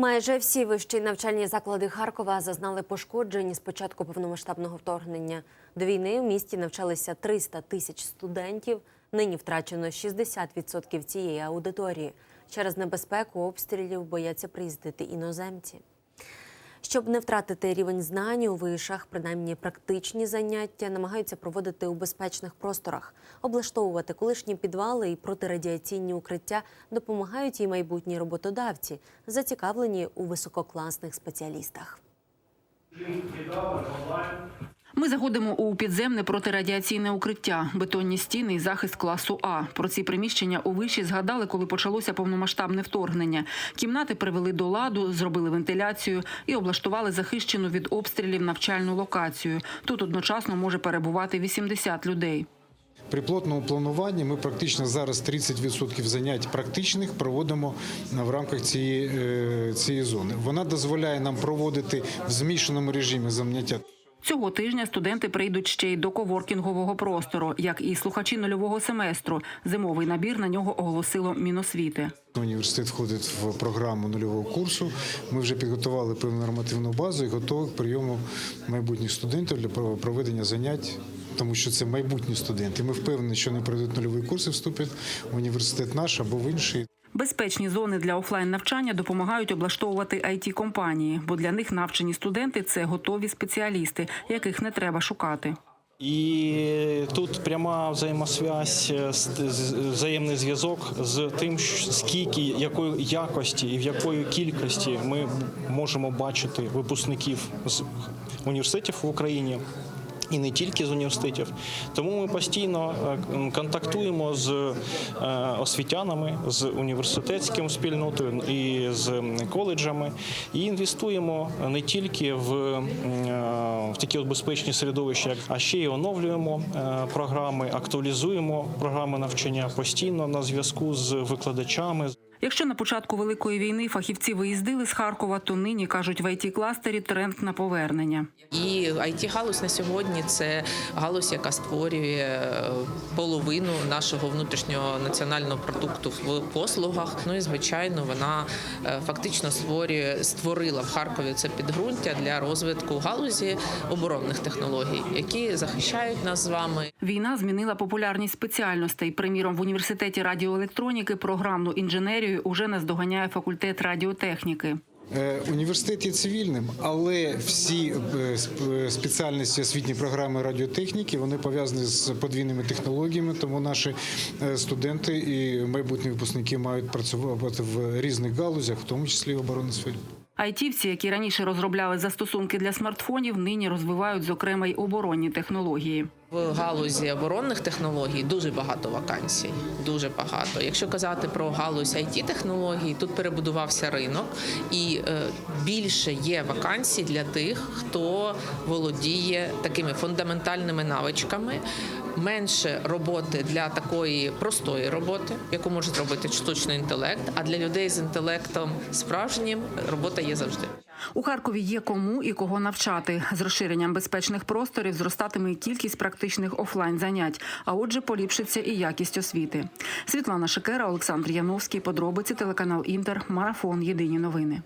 Майже всі вищі навчальні заклади Харкова зазнали пошкоджень з початку повномасштабного вторгнення. До війни в місті навчалися 300 тисяч студентів. Нині втрачено 60% цієї аудиторії. Через небезпеку обстрілів бояться приїздити іноземці. Щоб не втратити рівень знань у вишах, принаймні практичні заняття намагаються проводити у безпечних просторах. Облаштовувати колишні підвали і протирадіаційні укриття допомагають і майбутні роботодавці, зацікавлені у висококласних спеціалістах. Заходимо у підземне протирадіаційне укриття, бетонні стіни і захист класу А. Про ці приміщення у виші згадали, коли почалося повномасштабне вторгнення. Кімнати привели до ладу, зробили вентиляцію і облаштували захищену від обстрілів навчальну локацію. Тут одночасно може перебувати 80 людей. При плотному плануванні ми практично зараз 30% занять практичних проводимо в рамках цієї, е, цієї зони. Вона дозволяє нам проводити в змішаному режимі заняття. Цього тижня студенти прийдуть ще й до коворкінгового простору, як і слухачі нульового семестру. Зимовий набір на нього оголосило Міносвіти. Університет входить в програму нульового курсу. Ми вже підготували певну нормативну базу і готові к прийому майбутніх студентів для проведення занять. Тому що це майбутні студенти. Ми впевнені, що вони пройдуть нульовий курс і в університет наш або в інший. Безпечні зони для офлайн навчання допомагають облаштовувати it компанії, бо для них навчені студенти це готові спеціалісти, яких не треба шукати. І тут пряма взаємосвязь, е, взаємний зв'язок з тим, скільки якої якості і в якої кількості ми можемо бачити випускників з університетів в Україні. І не тільки з університетів, тому ми постійно е, контактуємо з е, освітянами, з університетським спільнотою і з коледжами, і інвестуємо не тільки в, е, в такі от безпечні середовища, а ще й оновлюємо програми, актуалізуємо програми навчання постійно на зв'язку з викладачами. Якщо на початку великої війни фахівці виїздили з Харкова, то нині кажуть в it кластері тренд на повернення. І it галузь на сьогодні це галузь, яка створює е, половину нашого внутрішнього національного продукту в послугах. Ну і звичайно, вона е, фактично створює створила в Харкові це підґрунтя для розвитку галузі оборонних технологій, які захищають нас з вами. Війна змінила популярність спеціальностей. Приміром, в університеті радіоелектроніки програмну інженерію уже наздоганяє факультет радіотехніки. Е, Університет є цивільним, але всі е, сп- спеціальності освітні програми радіотехніки вони пов'язані з подвійними технологіями. Тому наші е, студенти і майбутні випускники мають працювати в різних галузях, в тому числі в оборонній сфері. Айтівці, які раніше розробляли застосунки для смартфонів, нині розвивають зокрема й оборонні технології. В галузі оборонних технологій дуже багато вакансій. Дуже багато. Якщо казати про галузь it технологій, тут перебудувався ринок, і е, більше є вакансій для тих, хто володіє такими фундаментальними навичками. Менше роботи для такої простої роботи, яку може зробити штучний інтелект. А для людей з інтелектом справжнім робота є завжди. У Харкові є кому і кого навчати. З розширенням безпечних просторів зростатиме і кількість практичних офлайн занять, а отже, поліпшиться і якість освіти. Світлана Шикера, Олександр Яновський. Подробиці телеканал Інтер. Марафон. Єдині новини.